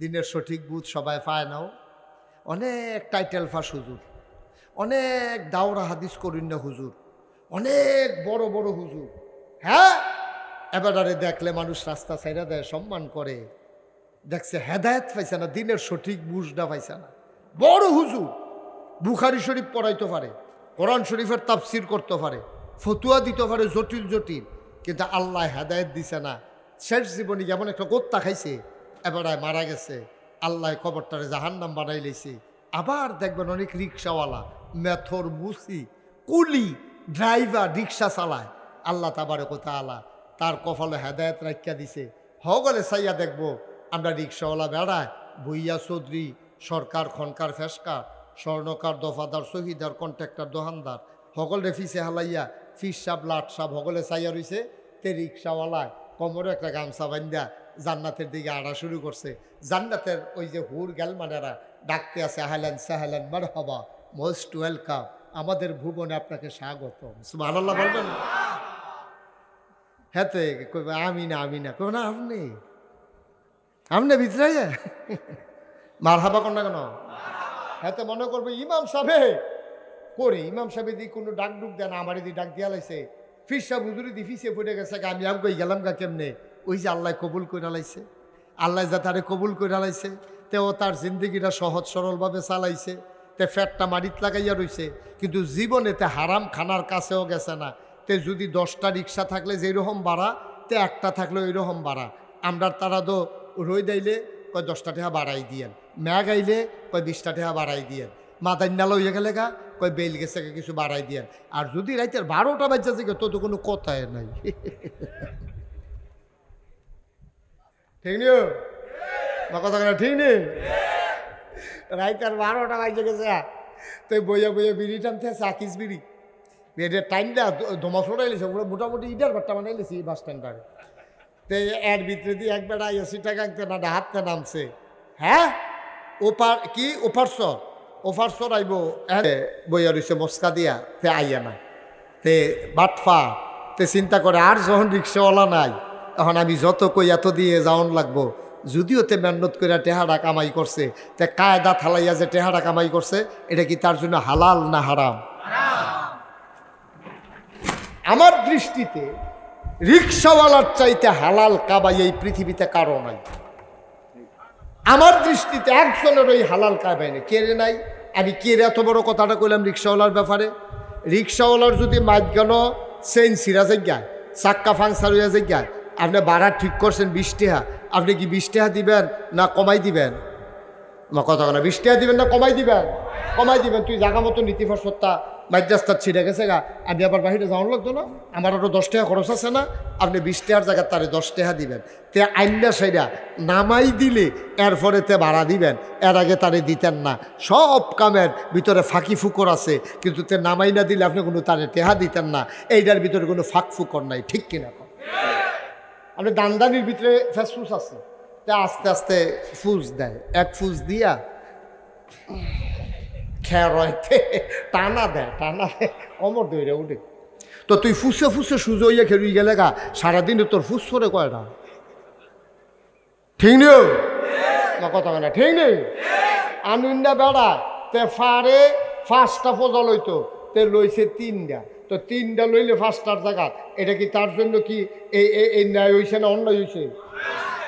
দিনের সঠিক বুধ সবাই পায় নাও। অনেক টাইটেল ফাঁস হুজুর। অনেক দাওরা হাদিস করিন না হুজুর। অনেক বড় বড় হুজুর। হ্যাঁ? এবারে দেখলে মানুষ রাস্তা ছাইরা দেয়, সম্মান করে। দেখছে হেদায়ত পাইছে না, দিনের সঠিক বুঝটা পাইছে না। বড় হুজুর। বুখারি শরীফ পড়াইতে পারে, কোরআন শরীফের তাফসির করতে পারে, ফতুয়া দিতে পারে জটিল জটিল, কিন্তু আল্লাহ হেদায়ত দিছে না। শেষ জীবনে যেমন একটা গোত্তা খাইছে এবারে মারা গেছে। আল্লাহ কবরটারে জাহান্নাম বানাই লেছে আবার দেখবেন অনেক রিক্সাওয়ালা মেথর, মুসি, কুলি, ড্রাইভার রিক্সা চালায়। আল্লাহ তাবারে কোথা আলা তার কপালে হেদায়ত রাখিয়া দিছে। হগলে চাইয়া দেখব, আমরা রিক্সাওয়ালা বেড়ায়, ভুইয়া চৌধুরী, সরকার খনকার ফেসকার স্বর্ণকার দফাদার, শহীদার, কন্ট্রাক্টর, দোহানদার, হগলে ফিসে হালাইয়া, ফিস সাপ, লাট সাপ হগলে চাইয়া রইছে। তে রিক্সাওয়ালায় কোমরে একটা গামছা বান্ধা জান্নাতের দিকে আড়া শুরু করছে। জান্নাতের ওই যে হুর গেলমানেরা ডাকতে আছে, আহলেন সাহেলেন মার হবা মোস্ট ওয়েলকাম। আমাদের ভুবনে আপনাকে স্বাগত সুবহানাল্লাহ বলবেন? হ্যাঁ তো, কইবে আমি না আমি না কইবে, না, আপনি? আপনি ভিতরে মার হাবা কন্যা কেন? হ্যাঁ তো, মনে করবে, ইমাম সাহেব। করে, ইমাম সাহেব দি কোনো ডাক ডুক দেন আমার দি ডাক দিয়া লাইছে। ফির সাহেব হুজুরি দি ফিসে পড়ে গেছে আমি আগে গেলাম গা কেমনে? ওই যে আল্লাহ কবুল করে লাইছে। আল্লাহ যা তারে কবুল করে লাইছে, তে ও তার জিন্দগিটা সহজ সরলভাবে চালাইছে, তে ফ্যাটটা মারিত লাগাইয়া রইছে, কিন্তু জীবনে তে হারাম খানার কাছেও গেছে না। তে যদি দশটা রিক্সা থাকলে যে যেরকম বাড়া তে একটা থাকলে ওই রকম ভাড়া। আমরা তারা তো রই দাইলে কয় দশটা টাকা বাড়াই দিয়েন, ম্যাগ আইলে কয় বিশটা টাকা বাড়াই দিয়েন মাদান্না লইয়া গেলে গা কয় বেল গেছে কিছু বাড়াই দিয়েন। আর যদি রাইতের বারোটা বাচ্চা থেকে তো তো কোনো কথাই নাই। ঠিক নিও বা কথা কেন ঠিক নেই? রাইতের বারোটা বাজে গেছে। তো বইয়া বইয়া বিড়ি টানতে চাকিস বিড়ি? এটা টাইমটা ধোমা ছড়াই লেছে পুরো মোটামুটি ইটার বাট্টা বানাই লেছি বাস স্ট্যান্ডারে তো এর ভিতরে দিয়ে এক বেড়া এসি টাকা না হাতটা নামছে। হ্যাঁ? ওপার, কি? ওপার সর। ওপার সর আইব বইয়া রইছে মস্কা দিয়া, তে আইয়া না। তে বাটফা, তে চিন্তা করে আর যখন রিক্সাওয়ালা নাই তখন আমি যত কই এত দিয়ে যাওন লাগবো। যদিও তে মেহনত করে টেহারা কামাই করছে, তে কায়দা থালাইয়া যে টেহারা কামাই করছে, এটা কি তার জন্য হালাল না হারাম? আমার দৃষ্টিতে রিক্সাওয়ালার চাইতে হালাল কাবাই এই পৃথিবীতে কারও নাই। আমার দৃষ্টিতে একজনের ওই হালাল কাবাই নেই। কেড়ে নাই? আমি কেড়ে এত বড় কথাটা কইলাম রিক্সাওয়ালার ব্যাপারে? রিক্সাওয়ালার যদি মাঝগানো চেইন সিরা জায়গায় চাক্কা ফাংসার হইয়া জায়গায় আপনি ভাড়া ঠিক করছেন বিশ টাকা আপনি কি বিশ টাকা দিবেন না কমাই দিবেন? মা কথা না। বিশ টাকা দিবেন না কমাই দিবেন? কমাই দিবেন। তুই জাগা মতো নীতি ফসত্তা মাদ্রাস্তার ছিঁড়ে গেছে গা। আমি আবার বাহিরে যাওয়ার লাগতো না। আমার আরও দশ টাকা খরচ আছে না। আপনি বিশ টাকার জায়গায় তারে দশ টাকা দিবেন। তে আইনা সাইডা নামাই দিলে এরপরে তে ভাড়া দিবেন। এর আগে তারে দিতেন না। সব কামের ভিতরে ফাঁকি ফুকর আছে। কিন্তু তে নামাই না দিলে আপনি কোনো তারে টেহা দিতেন না। এইটার ভিতরে কোনো ফাঁক ফুকর নাই। ঠিক কন? আপনি দানদানির ভিতরে ফেসফুস আছে। তে আস্তে আস্তে ফুস দেয়। এক ফুস দিয়া খেয়ার খেরতে টানা দেয় টানা দেয়। অমর দইরে উঠে। তো তুই ফুসে ফুসে সুজো হইয়া খেলুই গেলে গা, সারাদিনে তোর ফুস করে কয়টা ঠিক নেই? না, কথা না। ঠিক নেই? আনুন্দা বেড়া, তে ফারে ফার্স্টটা ফজল হইতো, তে লইছে তিনটা। তো তিনটা লইলে ফার্স্টার জায়গা। এটা কি তার জন্য কি এই, এই- ন্যায় হইছে না অন্য হইছে?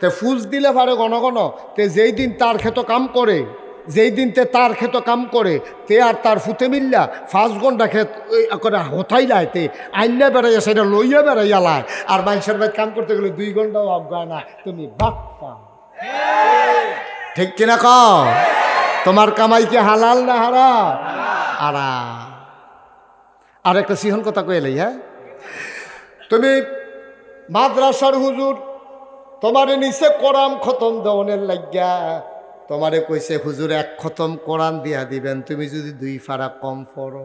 তে ফুজ দিলে পারে ঘন ঘন। তে যেই দিন তার ক্ষেত কাম করে, যেই দিন তে তার ক্ষেত কাম করে, তে আর তার ফুতে মিল্লা, পাঁচ ঘণ্টা ওই করে হতাই লায় তে। আইনা বেড়াইয়া সেটা লইয়া বেড়াইয়া লায় আর মানুষের ভাই কাম করতে গেলে দুই ঘন্টাও অজ্ঞায় না। তুমি বাপ্পা। ঠিক কিনা ক তোমার কামাই কি হালাল না হারা আরা আর একটা সিহন কথা কইলেই হ্যাঁ? তুমি মাদ্রাসার হুজুর, তোমারে নিচে কোরআন খতম দেওয়ানের লাগিয়া তোমারে কইছে, হুজুর, এক খতম কোরআন দিয়া দিবেন, তুমি যদি দুই পারা কম পড়ো।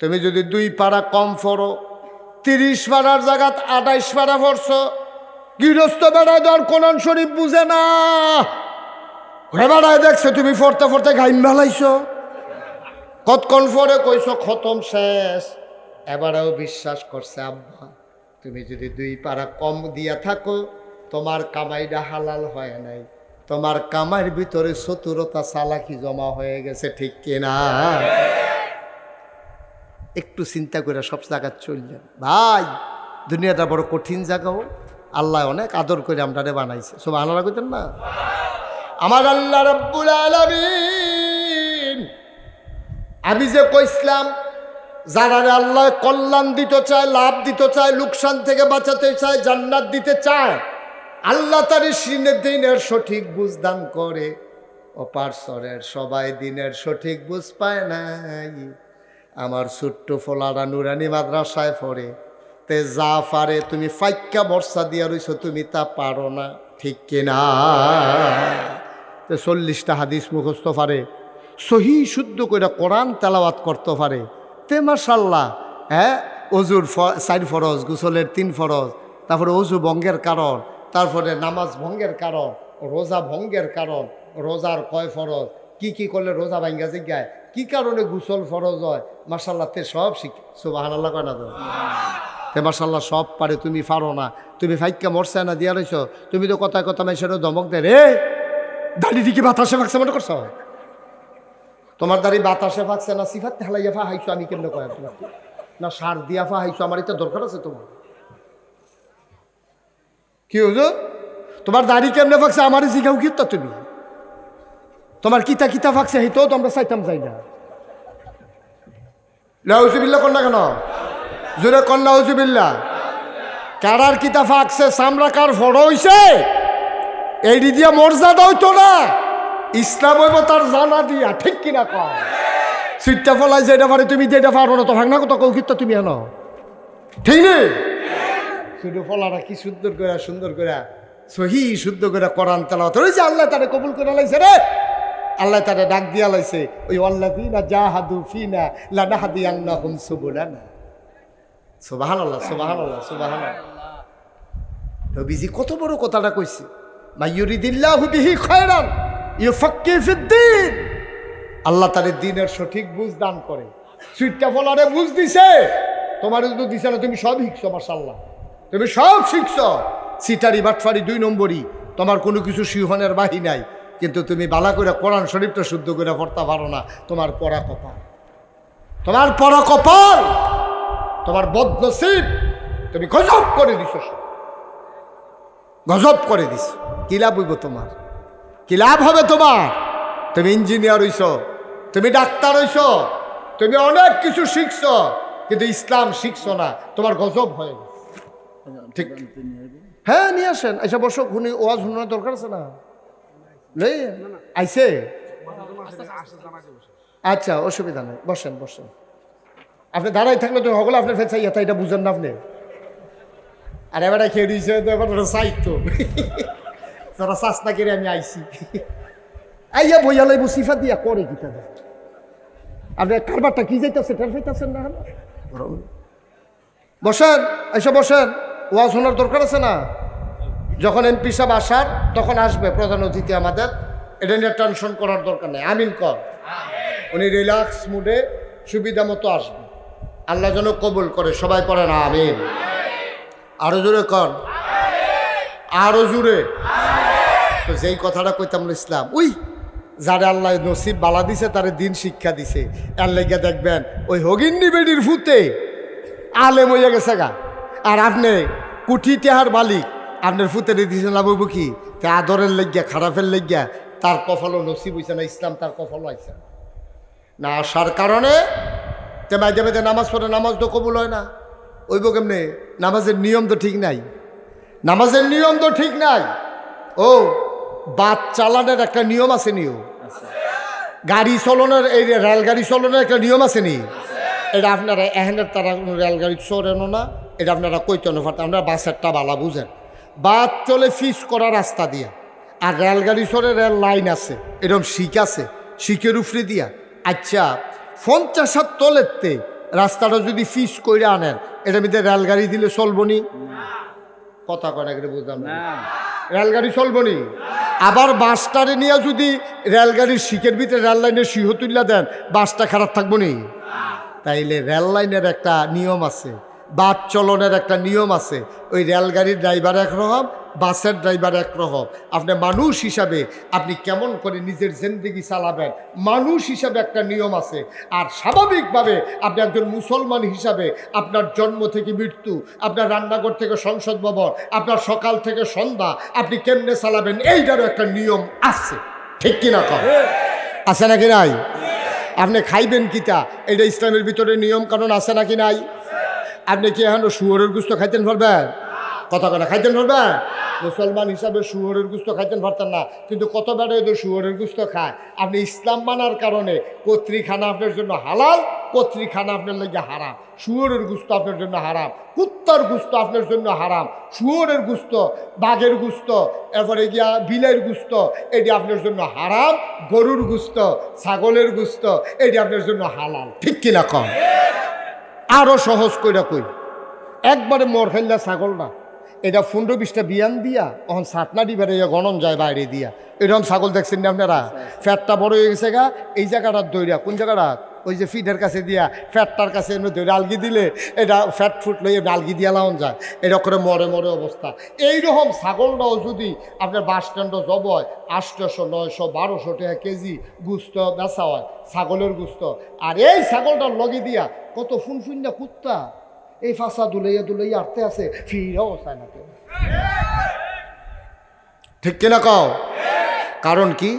তুমি যদি দুই পারা কম পড়ো, তিরিশ পাড়ার জায়গাত আঠাইশ পাড়া পড়ছ, গৃহস্থ বেড়ায় দেওয়ার কোরআন শরীফ বুঝে না। হে বেড়ায় দেখছে, তুমি পড়তে পড়তে গাইম বেলাইছো কতক্ষণ পরে কইছো, খতম শেষ। এবারেও বিশ্বাস করছে, আব্বা, তুমি যদি দুই পারা কম দিয়া থাকো, তোমার কামাইটা হালাল হয় নাই। তোমার কামাইয়ের ভিতরে চতুরতা, চালাকি জমা হয়ে গেছে, ঠিক কিনা একটু চিন্তা করে সব জায়গা চললেন ভাই, দুনিয়াটা বড় কঠিন জায়গাও আল্লাহ অনেক আদর করে আমরা বানাইছে। সব আনারা করতেন না? আমার আল্লাহ রব্বুল আলামিন আমি যে কইসলাম যারা আল্লাহ কল্যাণ দিতে চায়, লাভ দিতে চায়, লোকসান থেকে বাঁচাতে চায়, জান্নাত দিতে চায়, আল্লাহ তার সিনের দিনের সঠিক বুঝ দান করে অপারসরের সবাই দিনের সঠিক বুঝ পায় নাই। আমার ছোট্ট ফোলারা নুরানি মাদ্রাসায় পড়ে, তে যা পারে তুমি ফাইক্কা বর্ষা দিয়া রইছো, তুমি তা পারো না, ঠিক কিনা? চল্লিশটা হাদিস মুখস্থ পারে। সহি শুদ্ধ করে কোরআন তেলাওয়াত করতে পারে। তে মার্শাল্লাহ হ্যাঁ অজুর চার ফরজ, গুসলের তিন ফরজ, তারপরে অজু ভঙ্গের কারণ, তারপরে নামাজ ভঙ্গের কারণ, রোজা ভঙ্গের কারণ, রোজার কয় ফরজ, কি কি করলে রোজা ভাঙ্গা জিজ্ঞায় কি কারণে গুসল ফরজ হয় মার্শাল্লাহ তে সব শিখে সুবাহান কয় না তো? তে মার্শাল্লাহ সব পারে, তুমি পারো না, তুমি ফাইক্কা মরছে না, দিয়া রইছ, তুমি তো কথায় কথা মেসেরও দমক দে রে, দাড়ি দিকে বাতাসে ফাঁকছে মনে করছ? তোমার দাড়ি বাতাসে ফাঁকছে না, সিফাত হেলাইয়া ফা হাইছো আমি কেমনে কয় তোমার? না, সার দিয়া ফা হাইছো আমার এটা দরকার আছে তোমার। কি হুজুর? তোমার দাড়ি কেমনে ফাঁকছে, আমার জিগাও কি তুমি? তোমার কিতা কিতা ফাঁকছে হেঁটেও তো আমরা চাইতাম যাই না। লাউজুবিল্লা কন্যা কেন? জোরে কন্যা হুজুবিল্লা কারার কিতা ফাঁকছে সামরা কার ফড় হইছে? এই দিয়া মর্যাদা হইতো না। ইসলাম হইব তার জানা দিয়া, ঠিক কিনা কম সিটটা ফলাই যেটা পারে, তুমি যেটা পারো না, তো ভাঙনা কত কৌকিত তুমি আনো ঠিক নেই? শুধু ফলাটা কি সুন্দর করে সুন্দর করে সহি শুদ্ধ করে কোরআন তেলাওয়াত ওই যে আল্লাহ তারে কবুল করে লাইছে রে। আল্লাহ তারে ডাক দিয়া লাইছে, ওই আল্লাযিনা জাহাদু ফিনা লানাহদিয়ান্নাহুম সুবুলানা। সুবহানাল্লাহ সুবহানাল্লাহ সুবহানাল্লাহ। নবীজি কত বড় কথাটা কইছে মাইয়ুরিদিল্লাহু বিহি খায়রান। আল্লাহ তাদের দিনের সঠিক বুঝ দান করে। সুইটটা ফলারে বুঝ দিছে। তোমার যদি দিছে না, তুমি সব শিখছো মাসাল্লাহ তুমি সব শিখছো। সিটারি, বাটফারি দুই নম্বরই। তোমার কোনো কিছু সিংহনের বাহি নাই। কিন্তু তুমি বালা করে কোরআন শরীফটা শুদ্ধ করে পড়তে পারো না। তোমার পড়া কপাল। তোমার পড়া কপাল। তোমার বদ্ধ বদনসিব। তুমি গজব করে দিছো। গজব করে দিস কি লাভ হইব তোমার? কি লাভ হবে তোমার? তুমি ইঞ্জিনিয়ার হইছ, তুমি ডাক্তার হইছ, তুমি অনেক কিছু শিখছ, কিন্তু ইসলাম শিখছো না, তোমার গজব হয়ে গেছে। ঠিক। হ্যাঁ নিয়ে আসেন। আইসা বসো শুনি ওয়াজ শুনানোর দরকার আছে না? আইসে আচ্ছা অসুবিধা নেই। বসেন বসেন। আপনি দাঁড়াই থাকলে তো হগলে আপনার চাইয়া এটা বুঝেন না আপনি। আর এবারে খেয়ে দিয়েছে এবার চাইতো যারা চাষনা করে আমি আইছি আইয়া বইয়া লাইব সিফা দিয়া করে কি তাদের আপনি কারবারটা কি যাইতেছে টের পাইতেছেন না বসেন এসে বসেন ওয়াজ শোনার দরকার আছে না যখন এমপি সাহেব আসার তখন আসবে প্রধান অতিথি আমাদের এটা নিয়ে টেনশন করার দরকার নেই আমিন কর উনি রিল্যাক্স মুডে সুবিধা মতো আসবে আল্লাহ যেন কবুল করে সবাই পড়ে না আমিন। আরও জোরে কর। আরও জোরে। তো যেই কথাটা কইতাম ইসলাম, উই, যারে আল্লাহ নসিব বালা দিছে, তারে দিন শিক্ষা দিছে। এর লেগে দেখবেন, ওই হগিন্নি বেডির ফুতে আলেম হইয়া গেছে গা। আর আপনি কুঠি টেহার মালিক, আপনার ফুতে দিয়েছেন লাভ কি? তে আদরের লেগিয়া, খারাপের লেগিয়া, তার কফলও নসিব হইছে না, ইসলাম তার কফল আইছে না। আসার কারণে তে মাঝে মাঝে নামাজ পড়ে নামাজ তো কবুল হয় না। ওইব কেমনে? নামাজের নিয়ম তো ঠিক নাই। নামাজের নিয়ম তো ঠিক নাই। ও বাদ চালানোর একটা নিয়ম আছে নিয়ম গাড়ি চলনের এই রেলগাড়ি চলনের একটা নিয়ম আছে নি এটা আপনারা এহেনের তারা কোনো রেলগাড়ি চড়েনও না এটা আপনারা কইতেন পারতেন আপনারা বাসেরটা বালা বুঝেন। বাদ চলে ফিস করা রাস্তা দিয়া আর রেলগাড়ি চড়ে রেল লাইন আছে এরকম শিক আছে শিকের উফরে দিয়া। আচ্ছা পঞ্চাশ হাত তলেরতে রাস্তাটা যদি ফিস করে আনেন এটার মধ্যে রেলগাড়ি দিলে চলবনি কথা না করে বুঝলাম না। রেলগাড়ি চলবো নি? আবার বাসটারে নিয়ে যদি রেলগাড়ির শিখের ভিতরে রেল লাইনের সিংহ তুল্লা দেন, বাসটা খারাপ থাকব নি? তাইলে রেল লাইনের একটা নিয়ম আছে, বাস চলনের একটা নিয়ম আছে। ওই রেলগাড়ির ড্রাইভার একরকম বাসের ড্রাইভার একরকম আপনি মানুষ হিসাবে আপনি কেমন করে নিজের জিন্দগি চালাবেন? মানুষ হিসাবে একটা নিয়ম আছে। আর স্বাভাবিকভাবে আপনি একজন মুসলমান হিসাবে আপনার জন্ম থেকে মৃত্যু, আপনার রান্নাঘর থেকে সংসদ ভবন, আপনার সকাল থেকে সন্ধ্যা, আপনি কেমনে চালাবেন? এইটারও একটা নিয়ম আছে। ঠিক কিনা? কম আছে নাকি নাই? আপনি খাইবেন কিতা? এটা ইসলামের ভিতরে নিয়ম কারণ আছে নাকি নাই? আপনি কি এখন শুয়োরের গুস্ত খাইতেন পারবেন কথা কথা খাইতেন পারবেন মুসলমান হিসাবে শুয়োরের গুস্ত খাইতেন পারতেন না। কিন্তু কত বেড়ে এদের শুয়োরের গুস্ত খায়? আপনি ইসলাম মানার কারণে কত্রিখানা আপনার জন্য হালাল, কত্রিখানা আপনার লেগে হারাম। শুয়োরের গুস্ত আপনার জন্য হারাম, কুত্তার গুস্ত আপনার জন্য হারাম। শুয়োরের গুস্ত, বাঘের গুস্ত, এরপরে গিয়া বিলের গুস্ত, এটি আপনার জন্য হারাম। গরুর গুস্ত, ছাগলের গুস্ত, এটি আপনার জন্য হালাল। ঠিক কিনা কম আরও সহজ কইরা কই। একবারে মর ফেললা ছাগল না এটা পনেরো বিশটা বিয়ান দিয়া তখন সাতনা দিবারে গণন যায় বাইরে দিয়া। এরকম ছাগল দেখছেন না আপনারা? ফ্যাটটা বড় হয়ে গেছে গা এই জায়গাটার দৈরা কোন জায়গাটা? ওই যে ফিডের কাছে দিয়া ফ্যাটটার কাছে এমনি দৈরা আলগি দিলে এটা ফ্যাট ফুট লইয়ে আলগি দিয়া লাউন যায়। এটা করে মরে মরে অবস্থা। এইরকম ছাগলটাও যদি আপনার বাস স্ট্যান্ডও জব হয় আটশোশো নয়শো বারোশো টাকা কেজি গুস্ত বেচা হয় ছাগলের গুস্ত। আর এই ছাগলটার লগে দিয়া কত ফুনফুন্না কুত্তা। এই ফাঁসা দুলাইয়া দুলাইয়া আটতে আছে, ফিরাও চায় না কেউ। ঠিক কিনা কও? কারণ কি?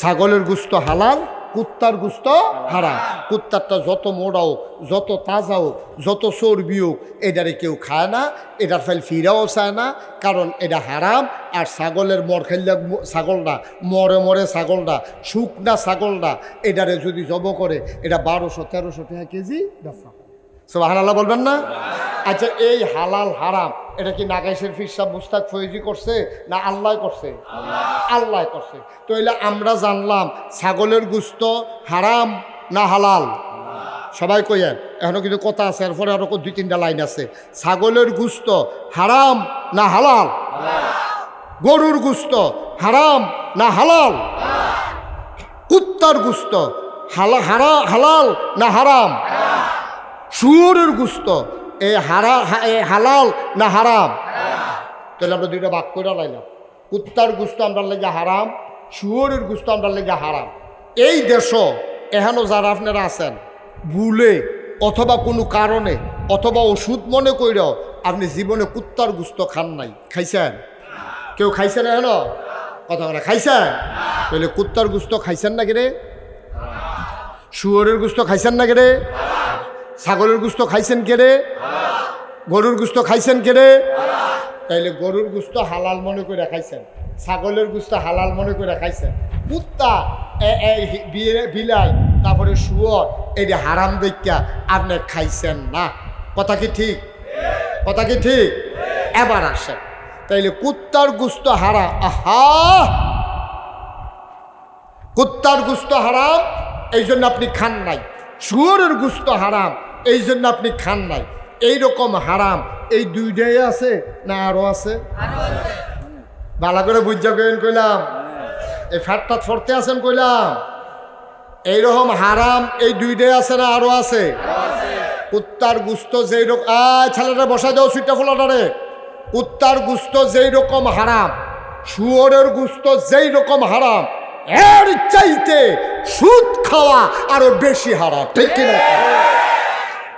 ছাগলের গুস্ত হালাল, কুত্তার গুস্ত হারা কুত্তারটা যত মোড়াও যত তাজা হোক, যত চর্বি হোক, এটারে কেউ খায় না, এটার ফেল ফিরাও চায় না, কারণ এটা হারাম। আর ছাগলের মর খেললে ছাগলটা, মরে মরে ছাগলটা, শুকনা ছাগলটা, এটারে যদি জব করে, এটা বারোশো, তেরোশো টাকা কেজি বেচা। সব হালাল্লাহ বলবেন না? আচ্ছা এই হালাল হারাম, এটা কি নাগাইশের ফিরসাব মুস্তাক ফৈজি করছে না আল্লাহ করছে? আল্লাহ করছে। তো এলে আমরা জানলাম ছাগলের গুস্ত হারাম না হালাল? সবাই কইয়েন এখনও কিন্তু কথা আছে, এরপরে আরও দুই তিনটা লাইন আছে। ছাগলের গুস্ত হারাম না হালাল? গরুর গুস্ত হারাম না হালাল? কুত্তার গুস্ত হালা হারা হালাল না হারাম? শুয়োরের গুস্ত, এ হারা এ হালাল না হারাম? তাহলে আমরা দুইটা বাক করে লাইলাম। কুত্তার গুস্ত আমরা লেগে হারাম শুয়োরের গুস্ত আমরা লেগে হারাম। এই দেশ এখানো যারা আপনারা আছেন, ভুলে অথবা কোনো কারণে অথবা ওষুধ মনে কইরাও আপনি জীবনে কুত্তার গুস্ত খান নাই। খাইছেন? কেউ খাইছেন এখন? কথা বলে, খাইছেন? তাহলে কুত্তার গুস্ত খাইছেন নাকি রে? শুয়োরের গুস্ত খাইছেন নাকি রে? ছাগলের গুস্ত খাইছেন কেড়ে গরুর গুস্ত খাইছেন কেড়ে তাইলে গরুর গুস্ত হালাল মনে করে খাইছেন, ছাগলের গুস্ত হালাল মনে করে খাইছেন। কুত্তা বিলাই, তারপরে শুয়োর, এই হারাম দেখা আপনি খাইছেন না। কথা কি ঠিক? কথা কি ঠিক? এবার আসেন। তাইলে কুত্তার গুস্ত হারা আহা! কুত্তার গুস্ত হারাম এই জন্য আপনি খান নাই। শুয়োরের গুস্ত হারাম, এই জন্য আপনি খান নাই। এই রকম হারাম, এই দুইটাই আছে না আরও আছে? ভালো করে বুঝা গেন কইলাম? এই ফ্যাটটা ফরতে আছেন কইলাম? এইরকম হারাম, এই দুইটাই আছে না আরও আছে? কুত্তার গুস্ত যেই রকম আয়, ছেলেটা বসা দাও সুইটা ফোলাটারে। কুত্তার গুস্ত যেই রকম হারাম, শুয়োরের গুস্ত যেই রকম হারাম এর চাইতে সুদ খাওয়া আরও বেশি হারা ঠিক কিনা?